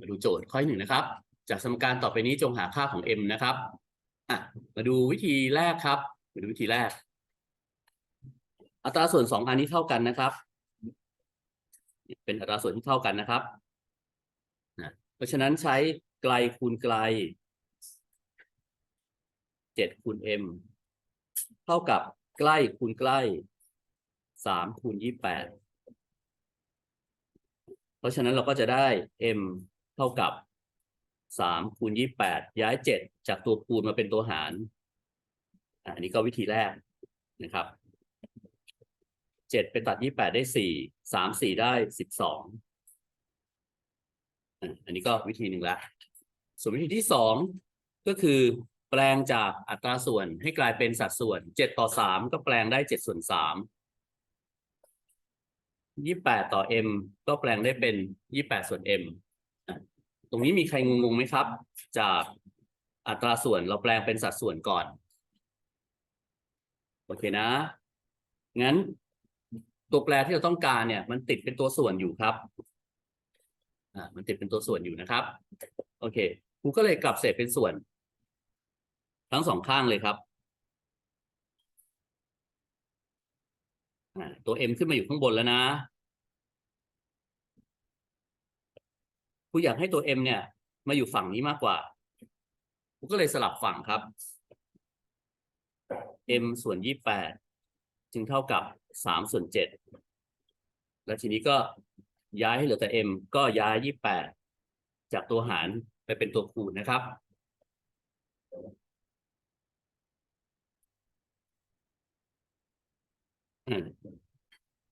มาดูโจทย์ข้อที่หนึ่งนะครับ จากสมการต่อไปนี้จงหาค่าของ m นะครับอะมาดูวิธีแรกครับ มาดูวิธีแรก อัตราส่วนสองอันนี้เท่ากันนะครับ เป็นอัตราส่วนที่เท่ากันนะครับนะเพราะฉะนั้นใช้ไกลคูณไกลเจ็ดคูณ m เท่ากับใกล้คูณใกล้สามคูณยี่แปดเพราะฉะนั้นเราก็จะได้ m เท่ากับสามคูณยี่แปดย้ายเจ็ดจากตัวคูณมาเป็นตัวหารอันนี้ก็วิธีแรกนะครับเจ็ดไปตัดยี่แปดได้สี่สามสี่ได้สิบสองอันนี้ก็วิธีหนึ่งละส่วนวิธีที่สองก็คือแปลงจากอัตราส่วนให้กลายเป็นสัดส่วนเจ็ดต่อสามก็แปลงได้เจ็ดส่วนสามยี่แปดต่อ m ก็แปลงได้เป็นยี่แปดส่วน m อะ ตรงนี้มีใครงงๆไหมครับ จากอัตราส่วนเราแปลงเป็นสัดส่วนก่อน โอเคนะ งั้น ตัวแปรที่เราต้องการเนี่ย มันติดเป็นตัวส่วนอยู่ครับ อ่า มันติดเป็นตัวส่วนอยู่นะครับ โอเคครูก็เลยกลับเศษเป็นส่วน ทั้งสองข้างเลยครับอ่าตัว m ขึ้นมาอยู่ข้างบนแล้วนะูอยากให้ตัว m เนี่ย มาอยู่ฝั่งนี้มากกว่าครูก็เลยสลับฝั่งครับ m ส่วนยี่แปดจึงเท่ากับสามส่วนเจ็ดแล้วทีนี้ก็ย้ายให้เหลือแต่ m ก็ย้ายยี่แปดจากตัวหารไปเป็นตัวคูณนะครับ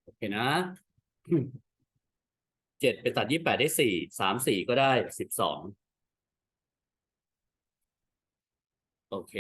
โอเคนะ เจ็ดไปตัดยี่แปดได้สี่สามสี่ก็ได้สิบสองโอเค